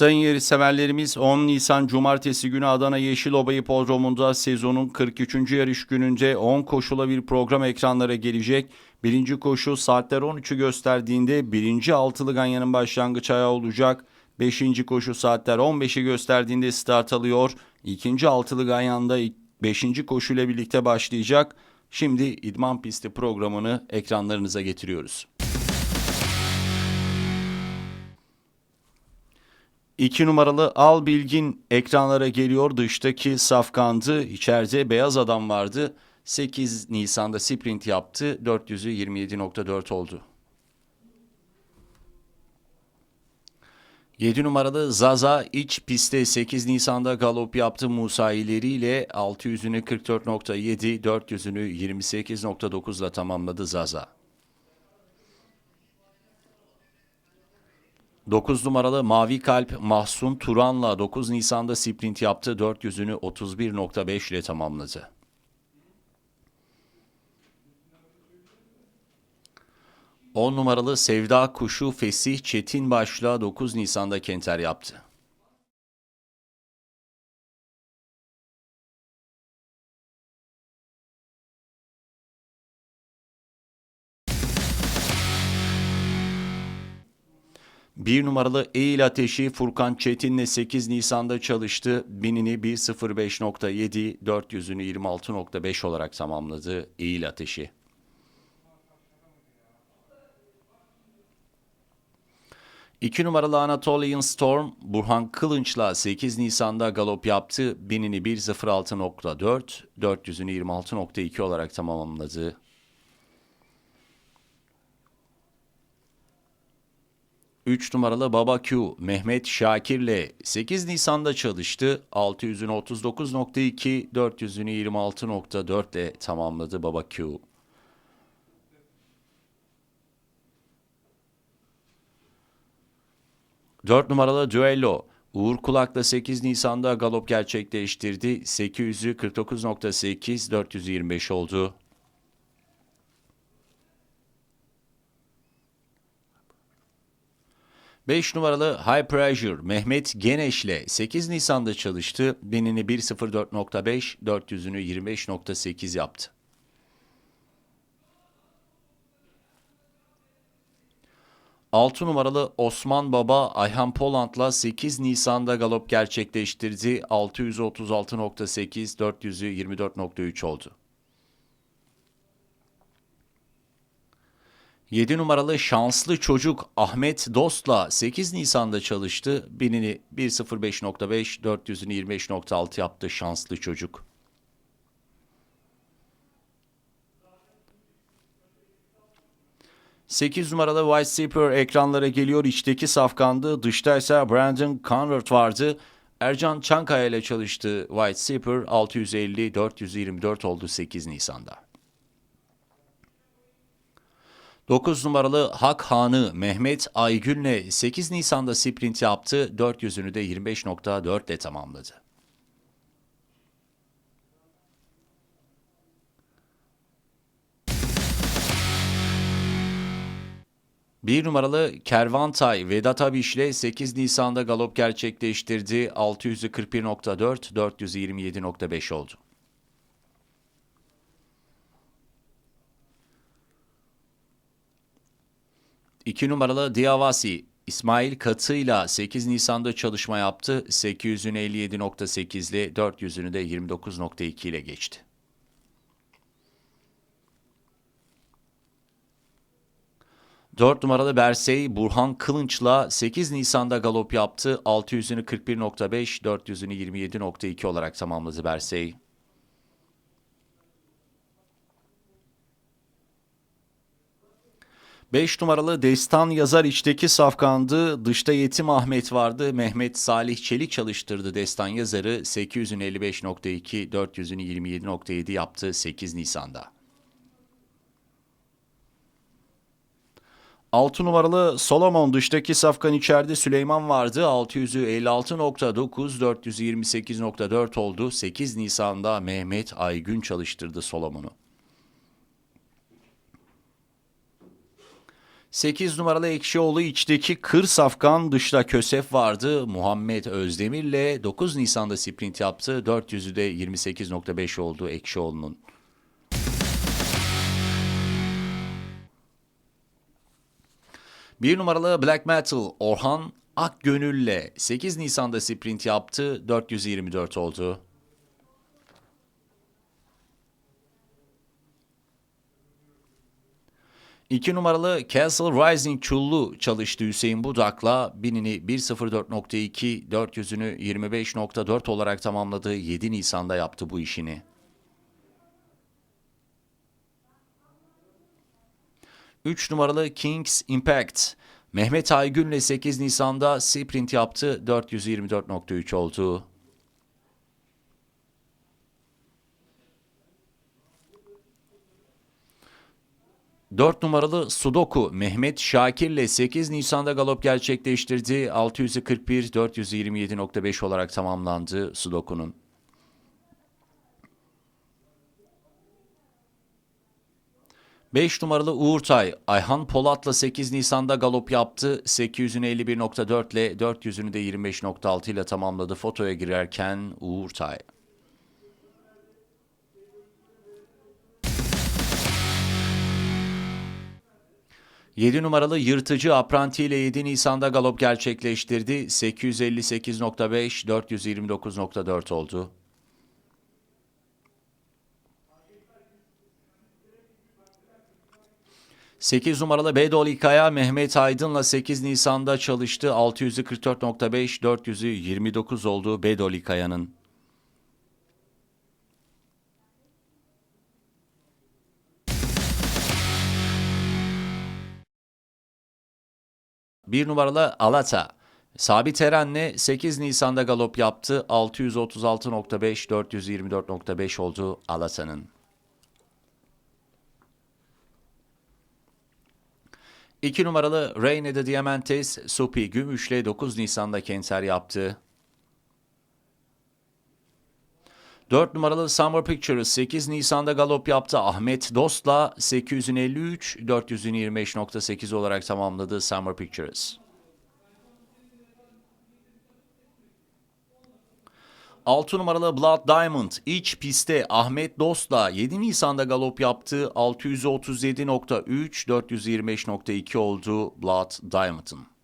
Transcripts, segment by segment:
Sayın yarış severlerimiz 10 Nisan Cumartesi günü Adana Yeşilova Hipodromu'nda sezonun 43. yarış gününde 10 koşula bir program ekranlara gelecek. Birinci koşu saatler 13'ü gösterdiğinde birinci altılı ganyanın başlangıç ayağı olacak. Beşinci koşu saatler 15'i gösterdiğinde start alıyor. İkinci altılı ganyanda beşinci koşuyla birlikte başlayacak. Şimdi idman pisti programını ekranlarınıza getiriyoruz. 2 numaralı Al Bilgin ekranlara geliyor. Dıştaki safkandı. İçeride beyaz adam vardı. 8 Nisan'da sprint yaptı. 400'ü 27.4 oldu. 7 numaralı Zaza iç pistte 8 Nisan'da galop yaptı Musa İleri ile 600'ünü 44.7, 400'ünü 28.9 ile tamamladı Zaza. 9 numaralı Mavi Kalp Mahsun Turan'la 9 Nisan'da sprint yaptı. 400'ünü 31.5 ile tamamladı. On numaralı Sevda Kuşu Fesih Çetin başla 9 Nisan'da Kenter yaptı. Bir numaralı Eğil Ateşi Furkan Çetin'le 8 Nisan'da çalıştı. Binini 1.05.7, 400'ünü 26.5 olarak tamamladı Eğil Ateşi. İki numaralı Anatolian Storm, Burhan Kılınç'la 8 Nisan'da galop yaptı. Binini 1.06.4, 400'ünü 26.2 olarak tamamladı. 3 numaralı Baba Q Mehmet Şakir'le 8 Nisan'da çalıştı. 600'ünü 39.2, 400'ünü 26.4 ile tamamladı Baba Q. Dört numaralı Duello Uğur Kulak'la 8 Nisan'da galop gerçekleştirdi. 800'ü 49.8, 425 oldu. 5 numaralı High Pressure Mehmet Geneş'le 8 Nisan'da çalıştı. Binini 1.04.5, 400'ünü 25.8 yaptı. Altı numaralı Osman Baba Ayhan Poland'la 8 Nisan'da galop gerçekleştirdi. 636.8, 400'ü 24.3 oldu. 7 numaralı şanslı çocuk Ahmet Dost'la 8 Nisan'da çalıştı. Binini 1.05.5, 400'ünü 25.6 yaptı şanslı çocuk. Sekiz numaralı White Zipper ekranlara geliyor. İçteki safkandı. Dışta ise Brandon Convert vardı. Ercan Çankaya ile çalıştı White Zipper. 650, 424 oldu 8 Nisan'da. 9 numaralı Hak Hanı Mehmet Aygün'le 8 Nisan'da sprint yaptı. 400'ünü de 25.4 ile tamamladı. Bir numaralı Kervantay Vedat Abiş ile 8 Nisan'da galop gerçekleştirdi. 600'ü 41.4, 427.5 oldu. 2 numaralı Diavasi İsmail Katı'yla 8 Nisan'da çalışma yaptı. 800'ünü 57.8 ile 400'ünü de 29.2 ile geçti. Dört numaralı Bersey Burhan Kılınç'la 8 Nisan'da galop yaptı. 600'ünü 41.5, 400'ünü 27.2 olarak tamamladı Bersey. 5 numaralı Destan yazar içteki safkandı. Dışta Yetim Ahmet vardı. Mehmet Salih Çelik çalıştırdı Destan yazarı. 800'ün 55.2, 400'ün 27.7 yaptı 8 Nisan'da. 6 numaralı Solomon dıştaki safkan içeride Süleyman vardı. 600'ü 56.9, 428.4 oldu. 8 Nisan'da Mehmet Aygün çalıştırdı Solomon'u. 8 numaralı Ekşioğlu içteki Kır Safkan dışta Kösef vardı. Muhammed Özdemir'le 9 Nisan'da sprint yaptı. 400'ü de 28.5 oldu Ekşioğlu'nun. Bir numaralı Black Metal Orhan Akgönül'le 8 Nisan'da sprint yaptı. 424 oldu. İki numaralı Castle Rising Çullu çalıştı Hüseyin Budak'la. Binini 1.04.2, 400'ünü 25.4 olarak tamamladı. 7 Nisan'da yaptı bu işini. 3 numaralı Kings Impact. Mehmet Aygün'le 8 Nisan'da sprint yaptı. 424.3 oldu. 4 numaralı Sudoku Mehmet Şakir'le 8 Nisan'da galop gerçekleştirdi. 641 427.5 olarak tamamlandı Sudoku'nun. Beş numaralı Uğurtay, Ayhan Polat'la 8 Nisan'da galop yaptı. 800'ünü 51.4 ile 400'ünü de 25.6 ile tamamladı. Fotoya girerken Uğurtay. 7 numaralı yırtıcı Apranti ile 7 Nisan'da galop gerçekleştirdi. 858.5, 429.4 oldu. Sekiz numaralı Bedol İkaya Mehmet Aydın'la 8 Nisan'da çalıştı. 644.5, 400'ü 29 oldu Bedol İkaya'nın. 1 numaralı Alata. Sabit Eren'le 8 Nisan'da galop yaptı. 636.5, 424.5 oldu Alata'nın. İki numaralı Reine de Diamantes, Supi Gümüş'le 9 Nisan'da Kenter yaptı. 4 numaralı Summer Pictures 8 Nisan'da galop yaptı. Ahmet Dost'la 853, 425.8 olarak tamamladı Summer Pictures. 6 numaralı Blood Diamond iç pistte Ahmet Dost'la 7 Nisan'da galop yaptı. 637.3, 425.2 oldu Blood Diamond'ın.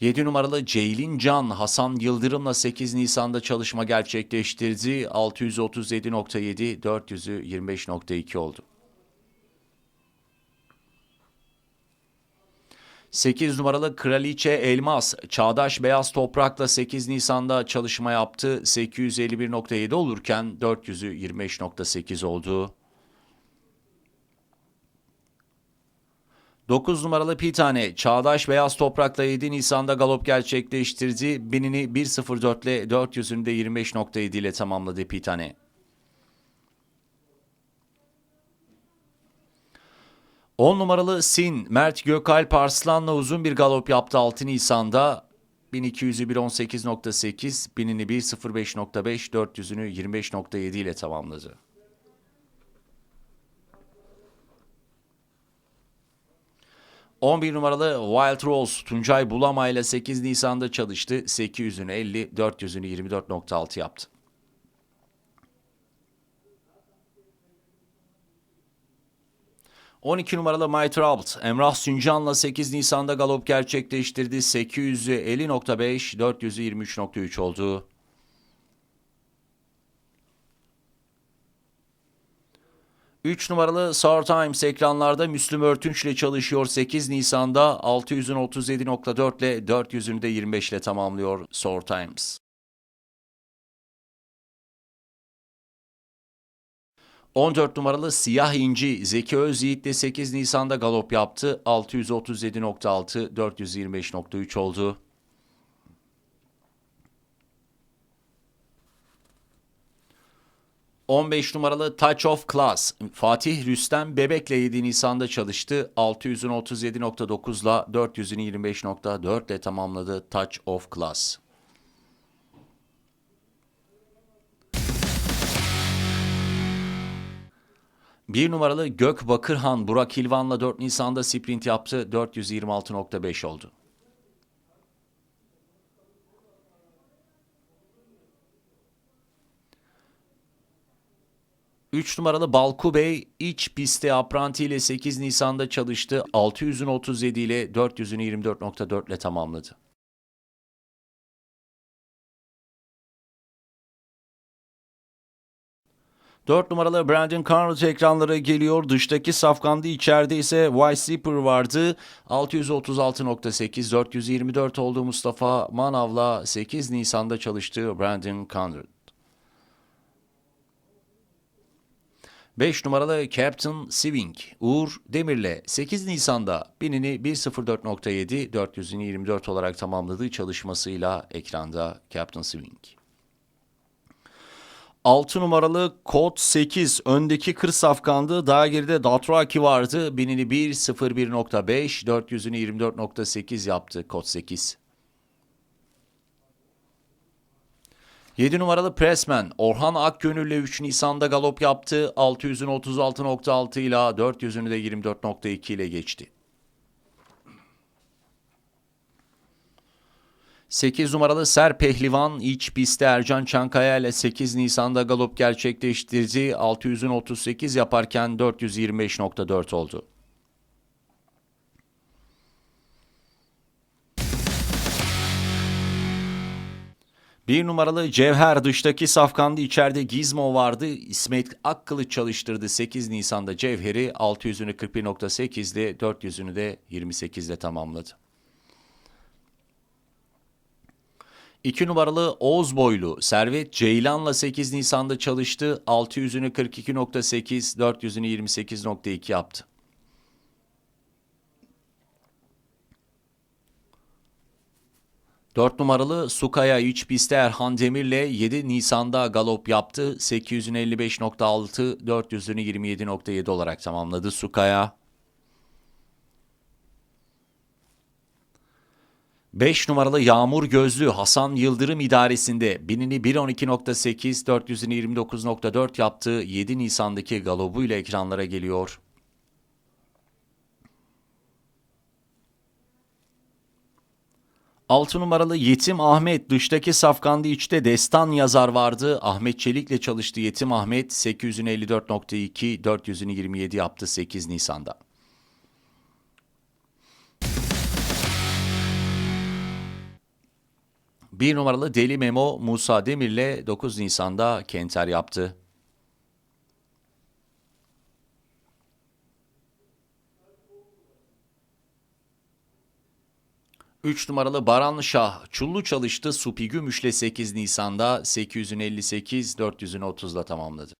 7 numaralı Ceylin Can Hasan Yıldırım'la 8 Nisan'da çalışma gerçekleştirdi. 637.7, 400'ü 25.2 oldu. 8 numaralı Kraliçe Elmas, Çağdaş Beyaz Toprak'la 8 Nisan'da çalışma yaptı. 851.7 olurken 400'ü 25.8 oldu. 9 numaralı Pitane, Çağdaş Beyaz Toprak'la 7 Nisan'da galop gerçekleştirdi. Binini 1.04 ile 400'ünde 25.7 ile tamamladı Pitane. On numaralı Sin, Mert Gökalp Arslan'la uzun bir galop yaptı 6 Nisan'da. 1200'ü 1.18.8, binini 1.05.5, 400'ünü 25.7 ile tamamladı. 11 numaralı Wild Rose Tuncay Bulama ile 8 Nisan'da çalıştı. 800'ünü 50, 400'ünü 24.6 yaptı. ...12 numaralı My Troubled, Emrah Süncan'la 8 Nisan'da galop gerçekleştirdi. 800'ü 50.5, 400'ü 23.3 oldu. 3 numaralı Star Times ekranlarda Müslüm Örtünç ile çalışıyor 8 Nisan'da 600'ün 37.4 ile 400'ün de 25 ile tamamlıyor Star Times. 14 numaralı Siyah İnci Zeki Özyiğit de 8 Nisan'da galop yaptı. 637.6, 425.3 oldu. 15 numaralı Touch of Class. Fatih Rüstem Bebek'le 7 Nisan'da çalıştı. 600'ün 37.9'la 400'ün 25.4 ile tamamladı Touch of Class. Bir numaralı Gök Bakırhan Burak Hilvan'la 4 Nisan'da sprint yaptı. 426.5 oldu. 3 numaralı Balku Bey iç pistte apranti ile 8 Nisan'da çalıştı. 600'ün 37 ile 400'ünü 24.4 ile tamamladı. Dört numaralı Brandon Carnot ekranlara geliyor. Dıştaki safkandı içeride ise White Zipper vardı. 636.8 424 oldu Mustafa Manav'la 8 Nisan'da çalıştığı Brandon Carnot. 5 numaralı Captain Siving Uğur Demir'le 8 Nisan'da binini 1.04.7 400'ünü 24 olarak tamamladığı çalışmasıyla ekranda Captain Siving. 6 numaralı Kod 8 öndeki kır safkandı. Daha geride Datraki vardı. Binini 1.01.5 400'ünü 24.8 yaptı Kod 8. 7 numaralı Pressman Orhan Akgönül'le 3 Nisan'da galop yaptı. 600'ün 36.6 ile 400'ünü de 24.2 ile geçti. 8 numaralı Ser Pehlivan iç pistte Ercan Çankaya ile 8 Nisan'da galop gerçekleştirdi. 600'ün 38 yaparken 425.4 oldu. Bir numaralı Cevher dıştaki safkandı içeride Gizmo vardı. İsmet Akkılıç çalıştırdı 8 Nisan'da Cevher'i 600'ünü 41.8'de 400'ünü de 28'de tamamladı. 2 numaralı Oğuz Boylu Servet Ceylan'la 8 Nisan'da çalıştı. 600'ünü 42.8, 400'ünü 28.2 yaptı. 4 numaralı Sukaya 3 pistte Erhan Demir'le 7 Nisan'da galop yaptı. 855.6, 400'ünü 27.7 olarak tamamladı Sukaya. 5 numaralı Yağmur Gözlü Hasan Yıldırım idaresinde binini 1.12.8, 400'ünü 29.4 yaptı. 7 Nisan'daki galobuyla ekranlara geliyor. 6 numaralı Yetim Ahmet dıştaki safkandı içte destan yazar vardı. Ahmet Çelik'le çalıştı Yetim Ahmet 854.2 400'ünü 27 yaptı 8 Nisan'da. Bir numaralı Deli Memo Musa Demir'le 9 Nisan'da Kenter yaptı. 3 numaralı Baran Şah Çullu çalıştı. Supi Gümüş'le 8 Nisan'da 858 400'ünü 30'la tamamladı.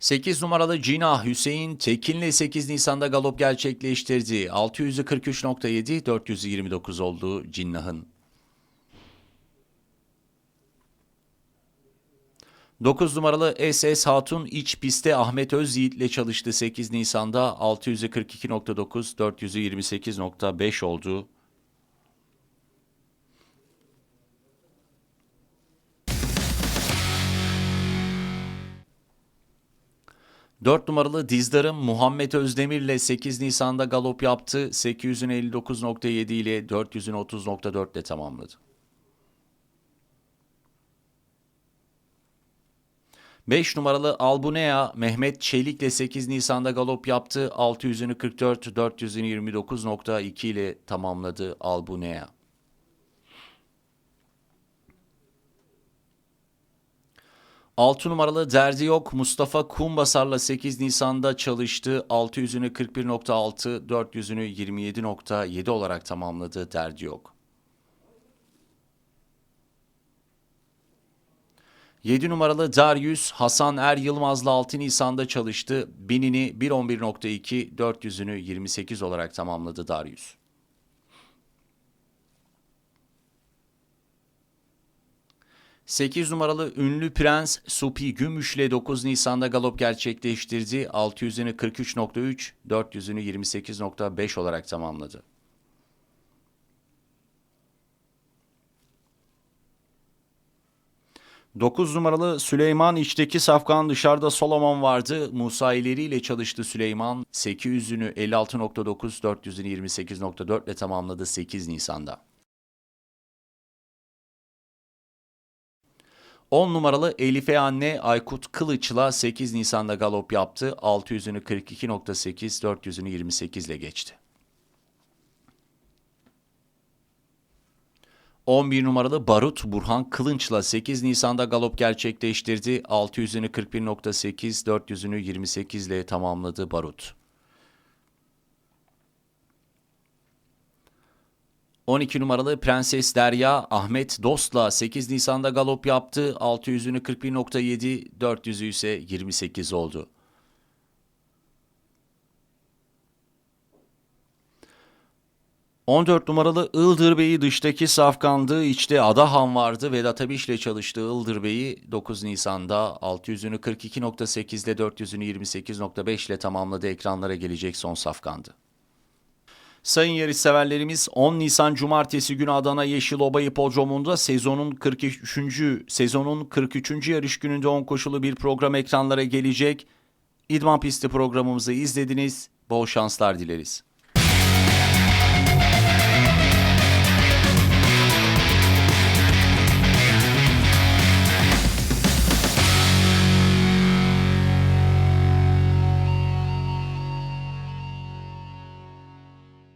Sekiz numaralı Cina Hüseyin Tekin'le 8 Nisan'da galop gerçekleştirdi. 600'ü 43.7, 429 oldu Cinnah'ın. 9 numaralı SS Hatun iç pistte Ahmet Özyiğit ile çalıştı 8 Nisan'da 600'ü 42.9, 400'ü 28.5 oldu. Dört numaralı Dizdar'ın Muhammed Özdemir ile 8 Nisan'da galop yaptı. 800'ün 59.7 ile 400'ün 30.4 ile tamamladı. 5 numaralı Albunea Mehmet Çelik ile 8 Nisan'da galop yaptı. 600'ünü 44, 400'ünü 29.2 ile tamamladı Albunea. Altı numaralı derdi yok Mustafa Kumbasar'la 8 Nisan'da çalıştı. 600'ünü 41.6, 400'ünü 27.7 olarak tamamladı derdi yok. 7 numaralı Darius Hasan Er Yılmaz'la 6 Nisan'da çalıştı. Binini 1.11.2, 400'ünü 28 olarak tamamladı Darius. Sekiz numaralı ünlü prens Supi Gümüş'le 9 Nisan'da galop gerçekleştirdi. 600'ünü 43.3, 400'ünü 28.5 olarak tamamladı. 9 numaralı Süleyman içteki safkan dışarıda Solomon vardı. Musa ileri ile çalıştı Süleyman. 800'ünü 56.9 400'ünü 28.4 ile tamamladı 8 Nisan'da. 10 numaralı Elife Anne Aykut Kılıç'la 8 Nisan'da galop yaptı. 600'ünü 42.8 400'ünü 28 ile geçti. 11 numaralı Barut Burhan Kılınç'la 8 Nisan'da galop gerçekleştirdi. 600'ünü 41.8, 400'ünü 28 ile tamamladı Barut. 12 numaralı Prenses Derya Ahmet Dost'la 8 Nisan'da galop yaptı. 600'ünü 41.7, 400'ü ise 28 oldu. ...14 numaralı Ildır Bey'i dıştaki safkandı. içte Adahan vardı. Vedat Abiş ile çalıştığı Ildır Bey'i 9 Nisan'da 600'ünü 42.8 ile 400'ünü 28.5 ile tamamladı. Ekranlara gelecek son safkandı. Sayın yarış severlerimiz 10 Nisan Cumartesi günü Adana Yeşil Oba Hipodromu'nda sezonun 43. sezonun 43. yarış gününde 10 koşulu bir program ekranlara gelecek. İdman pisti programımızı izlediniz. Bol şanslar dileriz.